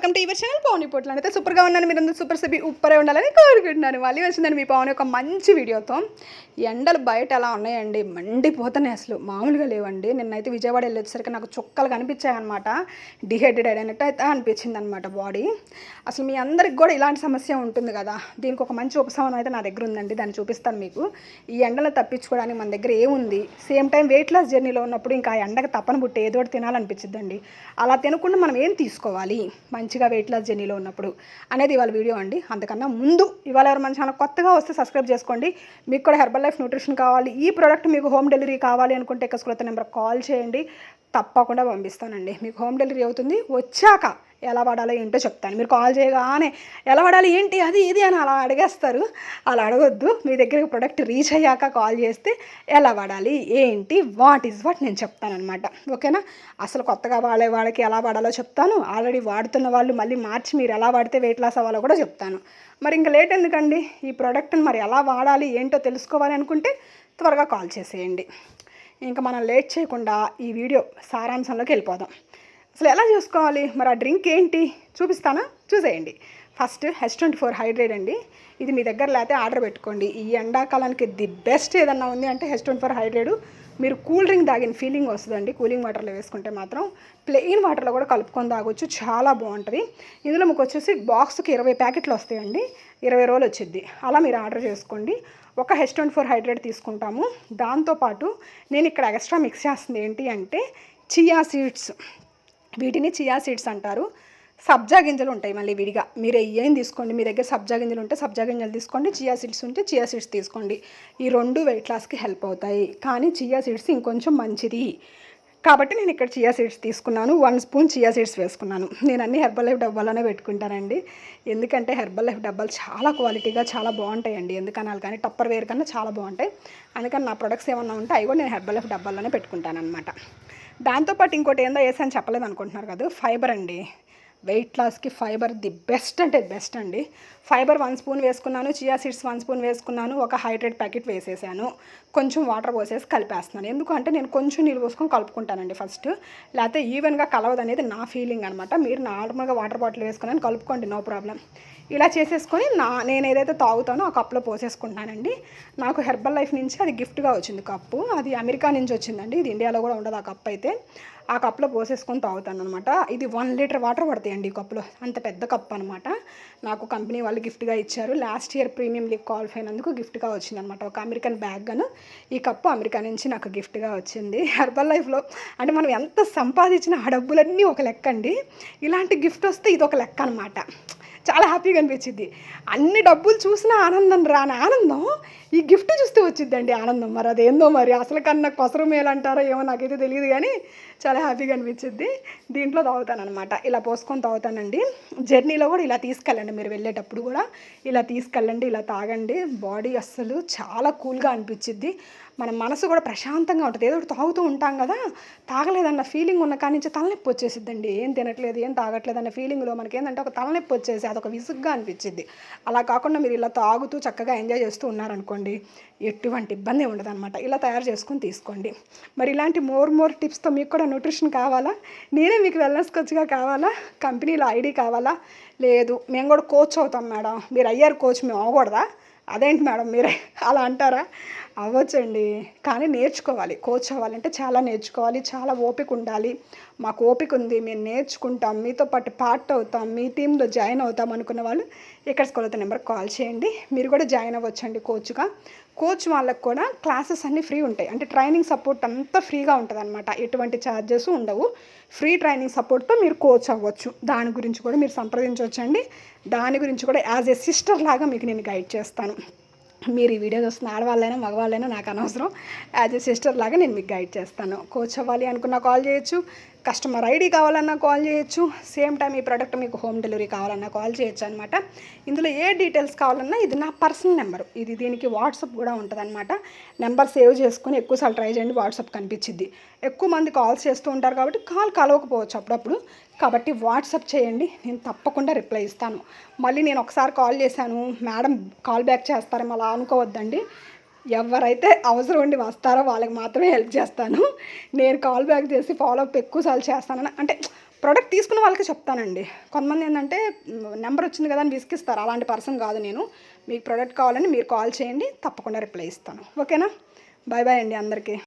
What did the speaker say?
Welcome to your channel Pawan పొట్లు అయితే సూపర్గా ఉన్నాను మీరు సూపర్ సభి ఉప్పరే ఉండాలని కోరుకుంటున్నాను. మళ్ళీ వచ్చిందని మీ పవన్ ఒక మంచి వీడియోతో. ఎండలు బయట ఎలా ఉన్నాయండి? మండిపోతున్నాయి అసలు మామూలుగా లేవండి. నిన్నైతే విజయవాడ వెళ్ళేసరికి నాకు చుక్కలు కనిపించాయి అనమాట డిహైడ్రేట్ అయినట్టు అయితే అనిపించింది అనమాట బాడీ అసలు మీ అందరికి కూడా ఇలాంటి సమస్య ఉంటుంది కదా? దీనికి ఒక మంచి ఉపశమనం అయితే నా దగ్గర ఉందండి. దాన్ని చూపిస్తాను మీకు. ఈ ఎండలు తప్పించుకోవడానికి మన దగ్గర ఏముంది? సేమ్ టైం వెయిట్ లాస్ జర్నీలో ఉన్నప్పుడు ఇంకా ఎండకు తప్పని బుట్టి ఏదో ఒకటి తినాలనిపించిద్దండి. అలా తినకుండా మనం ఏం తీసుకోవాలి? మంచి మంచిగా వెయిట్ లాస్ జర్నీలో ఉన్నప్పుడు అనేది ఇవాళ వీడియో అండి. అంతకన్నా ముందు ఇవాళ ఎవరు మన ఛానల్ కొత్తగా వస్తే సబ్స్క్రైబ్ చేసుకోండి. మీకు కూడా హెర్బల్ లైఫ్ న్యూట్రిషన్ కావాలి. ఈ ప్రోడక్ట్ మీకు హోమ్ డెలివరీ కావాలి అనుకుంటే ఎక్కస్కులతో నెంబర్ కాల్ చేయండి. తప్పకుండా పంపిస్తానండి. మీకు హోమ్ డెలివరీ అవుతుంది. వచ్చాక ఎలా వాడాలో ఏంటో చెప్తాను. మీరు కాల్ చేయగానే ఎలా వాడాలి ఏంటి అది ఇది అని అలా అడిగేస్తారు. అలా అడగొద్దు. మీ దగ్గర ప్రోడక్ట్ రీచ్ అయ్యాక కాల్ చేస్తే ఎలా వాడాలి ఏంటి వాట్ ఈజ్ వాట్ నేను చెప్తానమాట ఓకేనా? అసలు కొత్తగా వాడే వాళ్ళకి ఎలా వాడాలో చెప్తాను. ఆల్రెడీ వాడుతున్న వాళ్ళు మళ్ళీ మార్చి మీరు ఎలా వాడితే వెయిట్ లాస్ అవ్వాలో కూడా చెప్తాను. మరి ఇంకా లేట్ ఎందుకండి? ఈ ప్రోడక్ట్ని మరి ఎలా వాడాలి ఏంటో తెలుసుకోవాలి అనుకుంటే త్వరగా కాల్ చేసేయండి. ఇంకా మనం లేట్ చేయకుండా ఈ వీడియో సారాంశంలోకి వెళ్ళిపోదాం. అసలు ఎలా చూసుకోవాలి? మరి ఆ డ్రింక్ ఏంటి? చూపిస్తానా? చూసేయండి. First H twenty four hydrate అండి. ఇది మీ దగ్గర లేకపోతే ఆర్డర్ పెట్టుకోండి. ఈ ఎండాకాలానికి ది బెస్ట్ ఏదన్నా ఉంది అంటే హెచ్ ట్వంటీ ఫోర్ హైడ్రేట్. మీరు కూల్ డ్రింక్ తాగిన ఫీలింగ్ వస్తుందండి. కూలింగ్ వాటర్లో వేసుకుంటే మాత్రం ప్లెయిన్ వాటర్లో కూడా కలుపుకొని తాగొచ్చు. చాలా బాగుంటుంది. ఇందులో మీకు వచ్చేసి బాక్స్కి ఇరవై ప్యాకెట్లు వస్తాయండి. ఇరవై రోజులు వచ్చింది. అలా మీరు ఆర్డర్ చేసుకోండి. ఒక హెచ్ ట్వంటీ ఫోర్ హైడ్రేట్ తీసుకుంటాము. దాంతోపాటు నేను ఇక్కడ ఎక్స్ట్రా మిక్స్ చేస్తుంది ఏంటి అంటే చియా సీడ్స్. వీటిని చియా సీడ్స్ అంటారు. సబ్జా గింజలు ఉంటాయి మళ్ళీ విడిగా. మీరు ఏం తీసుకోండి మీ దగ్గర సబ్జా గింజలు ఉంటే సబ్జా గింజలు తీసుకోండి చియా సీడ్స్ ఉంటే చియా సీడ్స్ తీసుకోండి. ఈ రెండు వెయిట్ లాస్కి హెల్ప్ అవుతాయి. కానీ చియా సీడ్స్ ఇంకొంచెం మంచిది. కాబట్టి నేను ఇక్కడ చియా సీడ్స్ తీసుకున్నాను. వన్ స్పూన్ చియా సీడ్స్ వేసుకున్నాను. నేను అన్ని హెర్బల్ లైఫ్ డబ్బాలోనే పెట్టుకుంటానండి. ఎందుకంటే హెర్బల్ లైఫ్ డబ్బాలు చాలా క్వాలిటీగా చాలా బాగుంటాయండి. ఎందుకనాలి కానీ టప్పర్ వేర్ కన్నా చాలా బాగుంటాయి. అందుకని నా ప్రొడక్ట్స్ ఏమన్నా ఉంటే అవి కూడా నేను హెర్బల్ లైఫ్ డబ్బాలోనే పెట్టుకుంటాను అనమాట దాంతోపాటు ఇంకోటి ఏందో వేసాను చెప్పలేదు అనుకుంటున్నారు కదా ఫైబర్ అండి. వెయిట్ లాస్కి ఫైబర్ ది బెస్ట్ అంటే బెస్ట్ అండి. ఫైబర్ వన్ స్పూన్ వేసుకున్నాను చియా సీడ్స్ వన్ స్పూన్ వేసుకున్నాను ఒక హైడ్రేట్ ప్యాకెట్ వేసేసాను. కొంచెం వాటర్ పోసేసి కలిపేస్తున్నాను. ఎందుకంటే నేను కొంచెం నీళ్ళు పోసుకొని కలుపుకుంటానండి ఫస్ట్. లేకపోతే ఈవెన్గా కలవదు అనేది నా ఫీలింగ్ అనమాట మీరు నార్మల్గా వాటర్ బాటిల్ వేసుకుని కలుపుకోండి నో ప్రాబ్లం ఇలా చేసేసుకొని నా నేను ఏదైతే తాగుతానో ఆ కప్లో పోసేసుకుంటానండి నాకు హెర్బల్ లైఫ్ నుంచి అది గిఫ్ట్గా వచ్చింది కప్పు. అది అమెరికా నుంచి వచ్చిందండి. ఇది ఇండియాలో కూడా ఉండదు ఆ కప్ అయితే. ఆ కప్లో పోసేసుకొని తాగుతాను అనమాట ఇది వన్ లీటర్ వాటర్ పడతాయండి ఈ కప్లో అంత పెద్ద కప్ అనమాట నాకు కంపెనీ వాళ్ళు గిఫ్ట్గా ఇచ్చారు. Last year premium league qualify అయినందుకు గిఫ్ట్గా వచ్చిందనమాట ఒక అమెరికన్ బ్యాగ్ గాను ఈ కప్పు అమెరికా నుంచి నాకు గిఫ్ట్గా వచ్చింది. హెర్బల్ లైఫ్లో అంటే మనం ఎంత సంపాదించిన ఆ డబ్బులన్నీ ఒక లెక్క అండి. ఇలాంటి గిఫ్ట్ వస్తే ఇది ఒక లెక్క అనమాట చాలా హ్యాపీగా అనిపించింది. అన్ని డబ్బులు చూసిన ఆనందం రాని ఆనందం ఈ గిఫ్ట్ చూస్తే వచ్చిందండి ఆనందం. మరి అదేందో మరి? అసలు కన్నా కొసరు మేలు అంటారో ఏమో నాకైతే తెలియదు కానీ చాలా హ్యాపీగా అనిపించింది. దీంట్లో తాగుతానమాట ఇలా పోసుకొని తాగుతానండి. జర్నీలో కూడా ఇలా తీసుకెళ్ళండి మీరు వెళ్ళేటప్పుడు కూడా. ఇలా తీసుకెళ్ళండి ఇలా తాగండి. బాడీ అస్సలు చాలా కూల్గా అనిపించింది. మన మనసు కూడా ప్రశాంతంగా ఉంటుంది. ఏదో ఒకటి తాగుతూ ఉంటాం కదా. తాగలేదన్న ఫీలింగ్ ఉన్న కాడి నుంచి తలనొప్పి వచ్చేసిద్దండి. ఏం తినట్లేదు ఏం తాగట్లేదు అన్న ఫీలింగ్లో మనకి ఏంటంటే ఒక తలనొప్పి వచ్చేసి అదొక విసుగ్గా అనిపించింది. అలా కాకుండా మీరు ఇలా తాగుతూ చక్కగా ఎంజాయ్ చేస్తూ ఉన్నారనుకోండి ఎటువంటి ఇబ్బంది ఉండదు అనమాట ఇలా తయారు చేసుకొని తీసుకోండి. మరి ఇలాంటి మోర్ మోర్ టిప్స్తో మీకు కూడా న్యూట్రిషన్ కావాలా? నేనే మీకు వెల్నెస్ కోచ్గా కావాలా? కంపెనీలో ఐడి కావాలా? లేదు మేము కూడా కోచ్ అవుతాం మేడం. మీరు అయ్యారు కోచ్ మేము అవ్వకూడదా? అదేంటి మేడం మీరే అలా అంటారా? అవ్వచ్చండి. కానీ నేర్చుకోవాలి. కోచ్ అవ్వాలంటే చాలా నేర్చుకోవాలి. చాలా ఓపిక ఉండాలి. మాకు ఓపిక ఉంది. మేము నేర్చుకుంటాం. మీతో పాటు పార్ట్ అవుతాం. మీ టీంలో జాయిన్ అవుతాం అనుకున్న వాళ్ళు ఇక్కడ స్కూల్ నెంబర్ కాల్ చేయండి. మీరు కూడా జాయిన్ అవ్వచ్చండి కోచ్గా. కోచ్ వాళ్ళకు కూడా క్లాసెస్ అన్నీ ఫ్రీ ఉంటాయి. అంటే ట్రైనింగ్ సపోర్ట్ అంతా ఫ్రీగా ఉంటుంది అనమాట ఎటువంటి ఛార్జెస్ ఉండవు. ఫ్రీ ట్రైనింగ్ సపోర్ట్తో మీరు కోచ్ అవ్వచ్చు. దాని గురించి కూడా మీరు సంప్రదించవచ్చండి. దాని గురించి కూడా యాజ్ ఏ సిస్టర్ లాగా మీకు నేను గైడ్ చేస్తాను. మీరు ఈ వీడియో చూస్తున్న ఆడవాళ్ళైనా మగవాళ్ళైనా నాకు అనవసరం. యాజ్ ఏ సిస్టర్ లాగా నేను మీకు గైడ్ చేస్తాను. కోచ్ అవ్వాలి అనుకున్న కాల్ చేయొచ్చు. కస్టమర్ ఐడి కావాలన్నా కాల్ చేయొచ్చు. సేమ్ టైం ఈ ప్రోడక్ట్ మీకు హోమ్ డెలివరీ కావాలన్నా కాల్ చేయొచ్చు అనమాట ఇందులో ఏ డీటెయిల్స్ కావాలన్నా ఇది నా పర్సనల్ నెంబర్. ఇది దీనికి వాట్సాప్ కూడా ఉంటుంది అనమాట నెంబర్ సేవ్ చేసుకొని ఎక్కువసార్లు ట్రై చేయండి వాట్సాప్ కనిపించింది ఎక్కువ మంది కాల్స్ చేస్తూ ఉంటారు కాబట్టి కాల్ కలవకపోవచ్చు అప్పుడప్పుడు. కాబట్టి వాట్సాప్ చేయండి నేను తప్పకుండా రిప్లై ఇస్తాను. మళ్ళీ నేను ఒకసారి కాల్ చేశాను మేడం కాల్ బ్యాక్ చేస్తారేమో అలా అనుకోవద్దండి. ఎవరైతే అవసరం ఉండి వస్తారో వాళ్ళకి మాత్రమే హెల్ప్ చేస్తాను. నేను కాల్ బ్యాక్ చేసి ఫాలో అప్ ఎక్కువసార్లు చేస్తానని అంటే ప్రోడక్ట్ తీసుకున్న వాళ్ళకి చెప్తానండి. కొంతమంది ఏంటంటే నెంబర్ వచ్చింది కదా అని విసిగిస్తారు. అలాంటి పర్సన్ కాదు నేను. మీకు ప్రోడక్ట్ కావాలని మీరు కాల్ చేయండి తప్పకుండా రిప్లై ఇస్తాను. ఓకేనా? బాయ్ బాయ్ అండి అందరికీ.